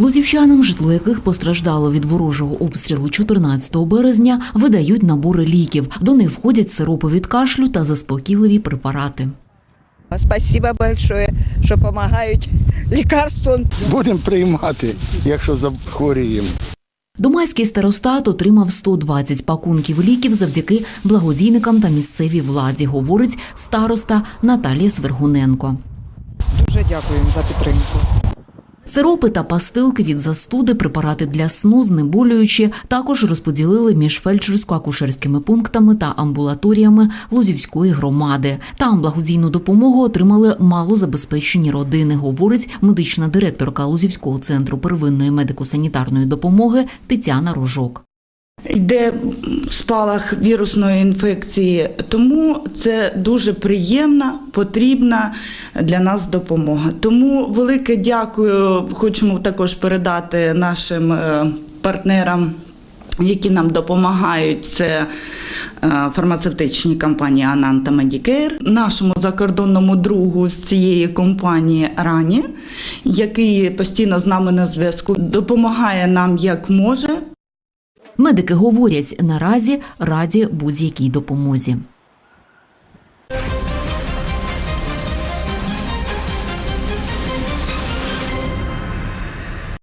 Лузівчанам, житло яких постраждало від ворожого обстрілу 14 березня, видають набори ліків. До них входять сиропи від кашлю та заспокійливі препарати. Спасибо большое, що допомагають лікарством. Будемо приймати, якщо захворіємо. Домайський старостат отримав 120 пакунків ліків завдяки благодійникам та місцевій владі, говорить староста Наталія Свергуненко. Дуже дякуємо за підтримку. Сиропи та пастилки від застуди, препарати для сну, знеболюючі також розподілили між фельдшерсько-акушерськими пунктами та амбулаторіями Лузівської громади. Там благодійну допомогу отримали малозабезпечені родини, говорить медична директорка Лузівського центру первинної медико-санітарної допомоги Тетяна Рожок. Йде спалах вірусної інфекції, тому це дуже приємна, потрібна для нас допомога. Тому велике дякую. Хочемо також передати нашим е, партнерам. Які нам допомагають, це е, фармацевтичні компанії Анан та Medicare, нашому закордонному другу з цієї компанії Рані, який постійно з нами на зв'язку, допомагає нам як може. Медики говорять, наразі раді будь-якій допомозі.